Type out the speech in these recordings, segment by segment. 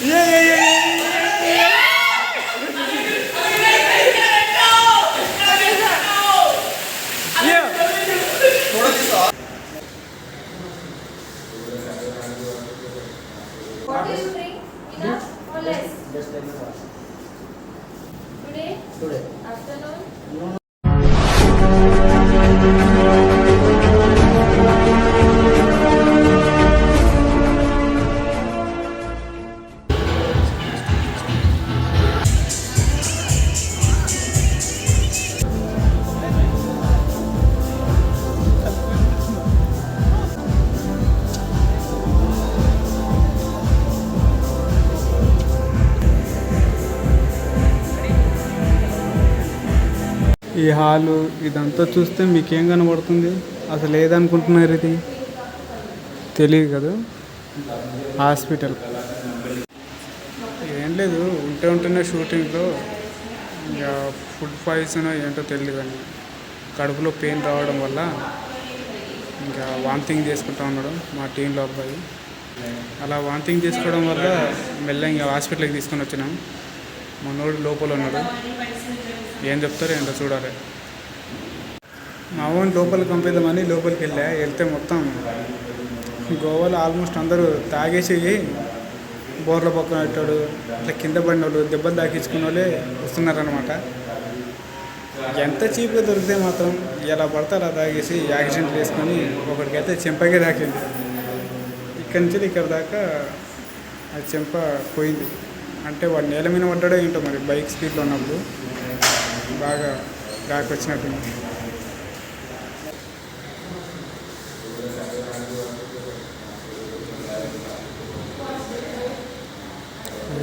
Yay! Hall ఇదంతా చూస్తే మీకేం కనబడుతుంది? అసలు ఏదనుకుంటున్నారు ఇది? తెలియదు కదా? హాస్పిటల్. ఏం లేదు ఉంటే ఉంటున్న షూటింగ్లో. ఇంకా ఫుడ్ పాయిజన్ ఏంటో తెలియదు కానీ కడుపులో పెయిన్ రావడం వల్ల ఇంకా వాంతింగ్ చేసుకుంటా ఉన్నాడు మా టీంలో అబ్బాయి. అలా వాంతింగ్ చేసుకోవడం వల్ల మెల్లగా ఇంకా హాస్పిటల్కి తీసుకొని వచ్చినాం. మనోడు లోపల ఉన్నాడు. ఏం చెప్తారో ఏంటో చూడాలి. మా ఓన్ లోపలికి పంపిద్దామని లోపలికి వెళ్ళా. వెళ్తే మొత్తం గోవాలో ఆల్మోస్ట్ అందరూ తాగేసి బోర్ల పక్కన పెట్టాడు. ఇట్లా కింద పడిన వాళ్ళు దెబ్బలు తాకించుకున్న వాళ్ళే వస్తున్నారనమాట ఎంత చీప్గా దొరికితే మాత్రం ఎలా పడితే అలా తాగేసి యాక్సిడెంట్ చేసుకొని ఒకరికైతే చెంపకే తాకింది. ఇక్కడి నుంచి ఇక్కడ దాకా ఆ చెంప పోయింది. అంటే వాడు నేల మీద పడ్డాడో ఏంటో మరి బైక్ స్పీడ్లో ఉన్నప్పుడు. బాగా గాయకు వచ్చినట్టుంది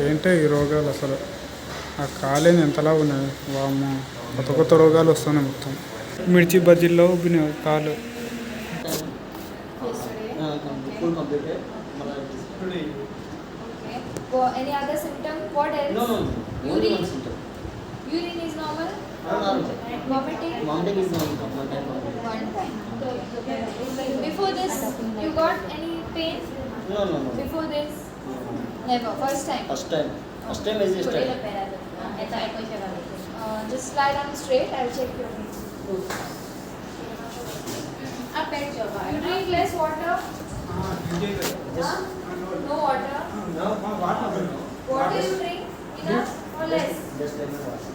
ఏంటో ఈ రోగాలు అసలు? ఆ కాలేని ఎంతలా ఉన్నాయి? వాము కొత్త కొత్త రోగాలు వస్తున్నాయి మొత్తం. మిర్చి బజ్జీల్లో కాలు Mountain is one time. Before this, you got any pain? No, no, no. Before this? Never. First time? First time. First time is this time. Uh, just lie down straight. I will check your feet. Up and You drink less water? Ah, huh? No water? No, water. Water you drink? Enough or less? Just, just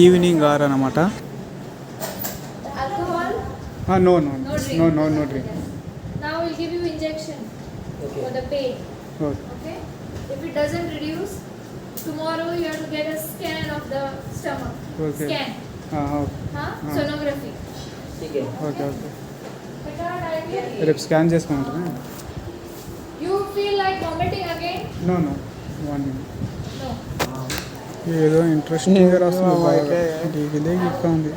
evening or అనమాట no no no no no drink okay scan off okay okay okay okay scan చేసుకుంటారా? You feel like vomiting again? No no one No. ఏదో ఇంట్రెస్టింగ్గా రాస్తుంది బాగా. గీకిదే ఉంది.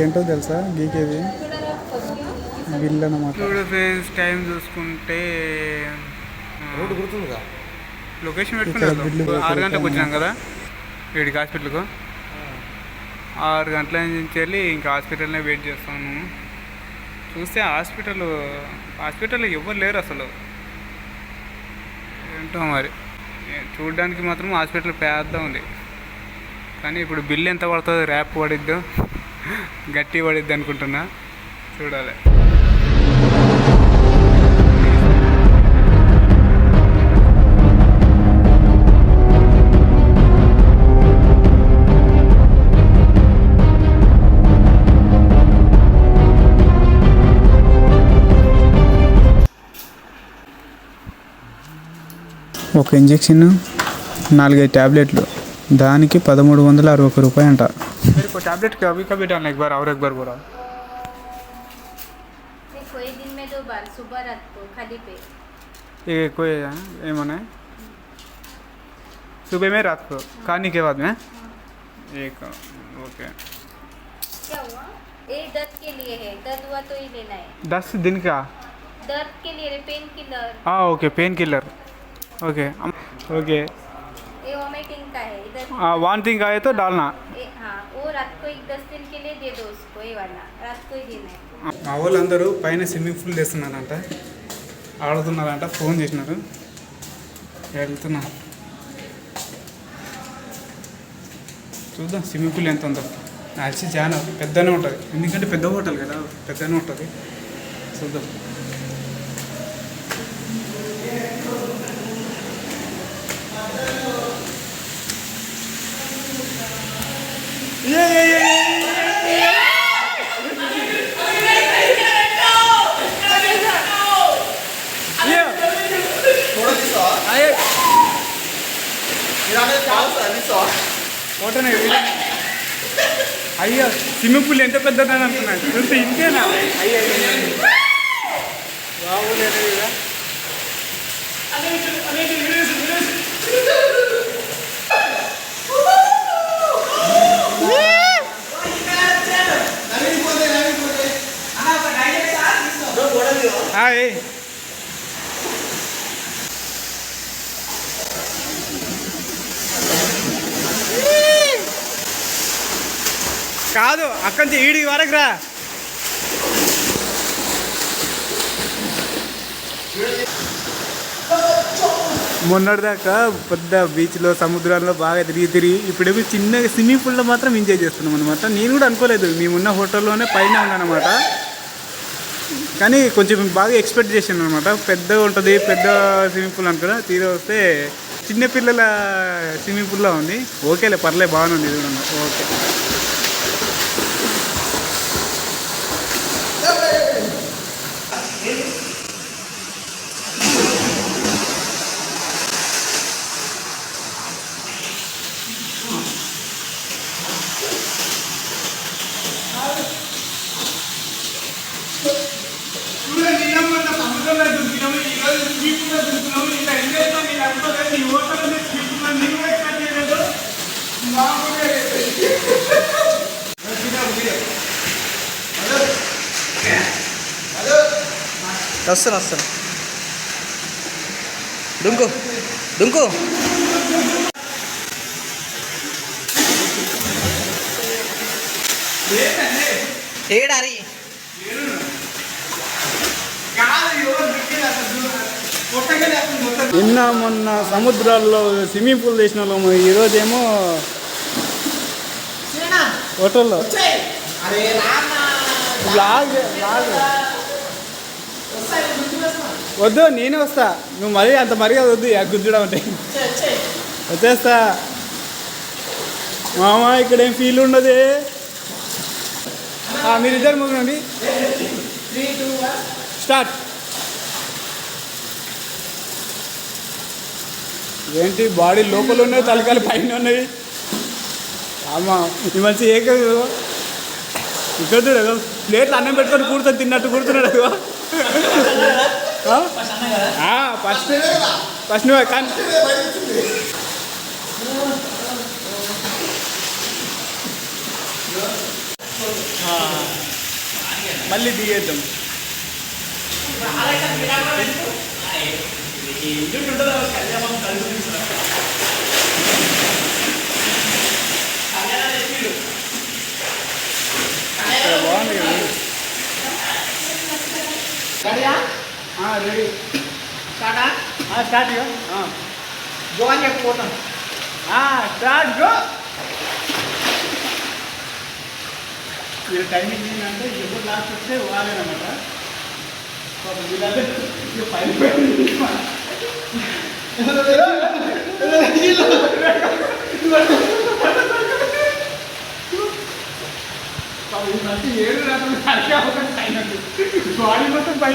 ఏంటో తెలుసా? గీకేది? బిల్ అనమాట చూడు ఫ్రెండ్స్ టైం చూసుకుంటే లొకేషన్ పెట్టుకున్నాం ఆరు గంటలకు. వచ్చినాం కదా? వీడికి హాస్పిటల్కు? ఆరు గంటల నుంచి వెళ్ళి ఇంకా హాస్పిటల్నే వెయిట్ చేస్తాను చూస్తే హాస్పిటల్ హాస్పిటల్లో ఎవ్వరు లేరు అసలు. ఏంటో మరి. చూడడానికి మాత్రం హాస్పిటల్ పెద్ద ఉంది. కానీ ఇప్పుడు బిల్ ఎంత పడుతుంది ర్యాప్ పడిద్దో గట్టి పడిద్ది అనుకుంటున్నా. చూడాలి. ఒక ఇంజెక్షన్ నాలుగైదు ట్యాబ్లెట్లు దానికి పదమూడు వందల అరవై ఒక రూపాయి అంట ట్యాబ్లెట్ కవి కవి डालना एक बार और एक बार बोला को एक दिन में दो बार सुबह रात को खाली पे ये कोई ఏమన్నా सुबह में रात को खाने के बाद में एक ओके क्या हुआ ये दर्द के लिए है दर्द हुआ तो ही लेना है दस दिन का दर्द के लिए पेन किलर हाँ okay painkiller okay okay ये वॉमिटिंग का है इधर वन थिंग आए तो डालना ये हाँ वो रात को एक दस दिन के लिए दे दो उसको ये वाला रात को ही देना है మా వాళ్ళందరూ పైన స్విమ్మింగ్ పూల్ చేస్తున్నారంట ఆడుతున్నారంట ఫోన్ చేసినారు వెళ్తున్నా చూద్దాం స్విమ్మింగ్ పూల్ ఎంత ఉందో నడిచి చాలా పెద్దనే ఉంటుంది ఎందుకంటే పెద్ద హోటల్ కదా పెద్దనే ఉంటుంది చూద్దాం వాటర్ అయ్యో స్విమ్మింగ్ పూల్ ఎంత పెద్దదని అనుకున్నాను చూస్తే ఇంతేనా అయ్యో బాగులేదు కదా హాయ్ కాదు అక్కడి నుంచి ఈడి వరకు రా మొన్నటిదాకా పెద్ద బీచ్లో సముద్రాల్లో బాగా తిరిగి తిరిగి ఇప్పుడేమో చిన్నగా స్విమ్మింగ్ పూల్లో మాత్రం ఎంజాయ్ చేస్తున్నాం అనమాట నేను కూడా అనుకోలేదు మేమున్న హోటల్లోనే పైన ఉన్నానమాట కానీ కొంచెం బాగా ఎక్స్పెక్ట్ చేశాను అనమాట పెద్దగా ఉంటుంది పెద్ద స్విమ్మింగ్ పూల్ అనుకున్నా తీరే వస్తే చిన్నపిల్లల స్విమ్మింగ్ పూల్లో ఉంది. ఓకేలే పర్లే బాగానే ఉంది ఓకే. వస్తాను వస్తాను దుంకు దుంకు ఏడారి. నిన్న మొన్న సముద్రాల్లో స్విమ్మింగ్ పూల్ చేసిన వాళ్ళము ఈరోజేమో హోటల్లో. బ్లాగ్ బ్లాగ్ వద్దు నేనే వస్తా. నువ్వు మరీ అంత మర్యాద వద్దు ఆ గుద్దుడం అంటే. వచ్చేస్తా. మామ ఇక్కడ ఏం ఫీల్ ఉండదు. మీరిద్దరు ముగ్గురండి. స్టార్ట్. ఏంటి బాడీ లోపల ఉన్నాయి తలకాలు పైన ఉన్నాయి అమ్మా ఈ మంచి ఏక ఇక్కడ చూడు ప్లేట్లు అన్నం పెట్టుకొని కూర్చొని తిన్నట్టు కూర్చున్నాడు. ఫస్ట్ ఫస్ట్ నువ్వు కానీ మళ్ళీ దిగేద్దాం. బాగుంది కదా? ఆ, రెడీ ఆ, స్టార్ట్ ఇక ఆ. గోవాన్ చెప్పిపోతాను ఆ, స్టార్ట్ గో మీరు టైమింగ్ ఏంటంటే ఎప్పుడు లాస్ట్ వస్తే వాలేనమాట పాపం వీళ్ళంటే ఇక పైన అంటే ఏడు రకం కలిగే అవకాశం అయినట్టు. బాడీ మొత్తం పై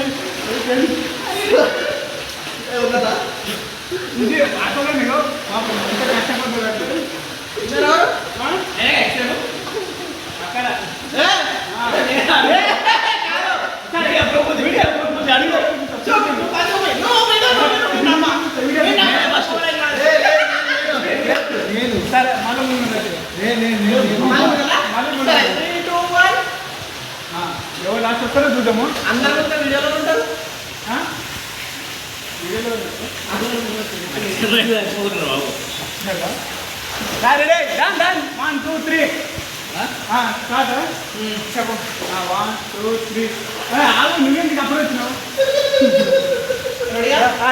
ఉన్నదా? ఇది ఆటోలో నేను మాకు ఎంత కష్టపడ్డాడు. అక్కడ. నేను సరే మళ్ళీ మళ్ళీ మళ్ళీ లాస్ట్ వస్తారో చూద్దాము? అందరూ వీడియోలో ఉంటారు. Ready done done. One two three start చెప్పు. వన్ టూ త్రీ ఆగు నువ్వేందుకు అప్పుడు వచ్చినావు?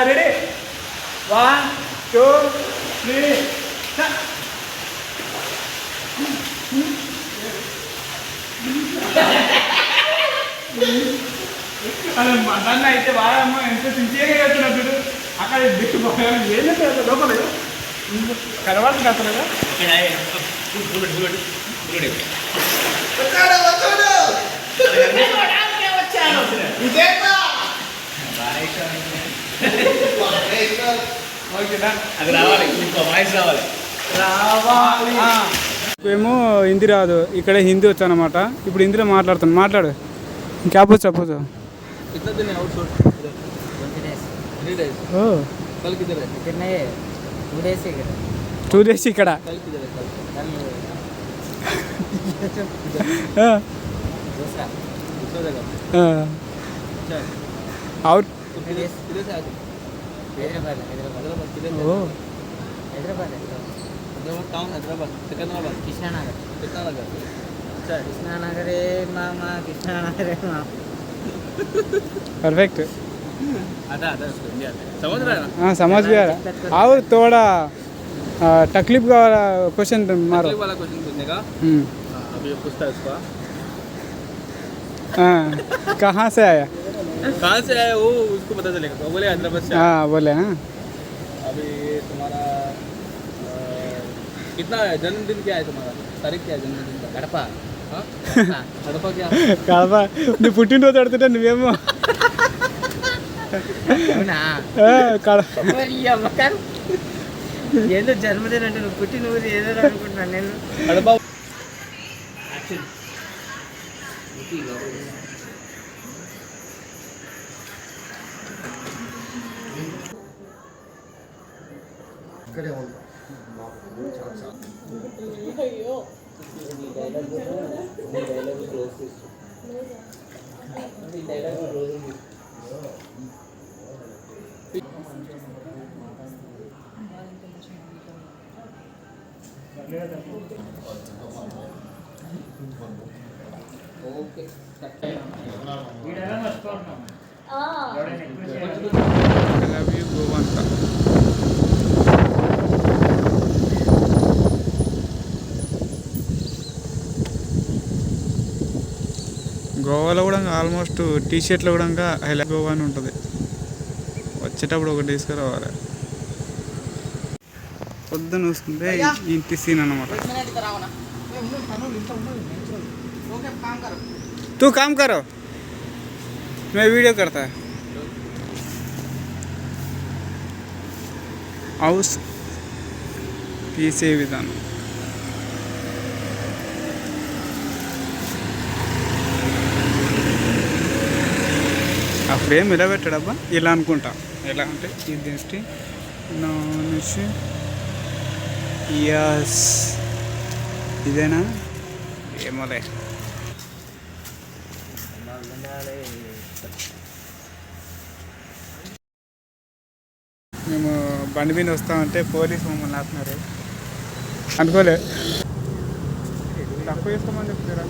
రెడీ. వన్ టూ త్రీ అదే మదన్న అయితే వాడమ్మ ఎంత సిన్సియర్గా చేస్తున్నాడు చూడు. అక్కడ ఏం చేస్తారు లోపల అది రావాలి. ఇంకో వాయిస్ రావాలి. రావాలి. ఏమో హిందీ రాదు. ఇక్కడ హిందీ వచ్చు అనమాట ఇప్పుడు హిందీలో మాట్లాడుతాను మాట్లాడు. क्या पूछा पूछो। कितना दिन है आउटसोर्स कल किधर है? किधर नहीं है? टू डेज़ से कल किधर है? कल। अच्छा। और? तो किधर आज हैदराबाद हैदराबाद। टाउन हैदराबाद सिकंदराबाद किशन नगर कितना लगा कृष्णा नगर मामा कृष्णा नगर मामा परफेक्ट समझ रहा है हाँ समझ भी आ रहा और थोड़ा तकलीफ़ का क्वेश्चन मारो तकलीफ़ वाला क्वेश्चन पूछने का अभी पूछता है उसका हाँ कहाँ से आया कहाँ से आया वो उसको पता चलेगा वो बोले हैदराबाद से हाँ बोले हाँ अभी तुम्हारा कितना है जन्मदिन क्या है तुम्हारा तारीख क्या है जन्मदिन का गड़पा కడప నీ పుట్టినరోజు అడుగుతుంటే నువ్వేమో. ఏదో జన్మదిన అంటే నువ్వు పుట్టి నువ్వు ఏదో అనుకుంటున్నాను నేను. ఓకే వీడెలా మర్చిపోతున్నాం ఐ లవ్ యూ గోవంతా గోవాలో కూడా ఆల్మోస్ట్ టీ షర్ట్లో కూడా హైలైట్ గోవా అని ఉంటుంది. వచ్చేటప్పుడు ఒకటి తీసుకురావాలి పొద్దు చూసుకుంటే ఇంటి సీన్ అనమాట తూ కామ్ కరో. మే వీడియో కడతా. హౌస్ తీసే విధానం. ఆ ఫ్రేమ్ ఎలా పెట్టాడబ్బా ఇలా అనుకుంటా. ఎలా అంటే ఈ జస్ట్ నుంచి యస్ ఇదేనా? ఏమోలే. మేము బండి మీద వస్తామంటే పోలీస్ మమ్మల్ని ఆపుతున్నారు. అనుకోలే. తక్కువ చేస్తామని చెప్తారా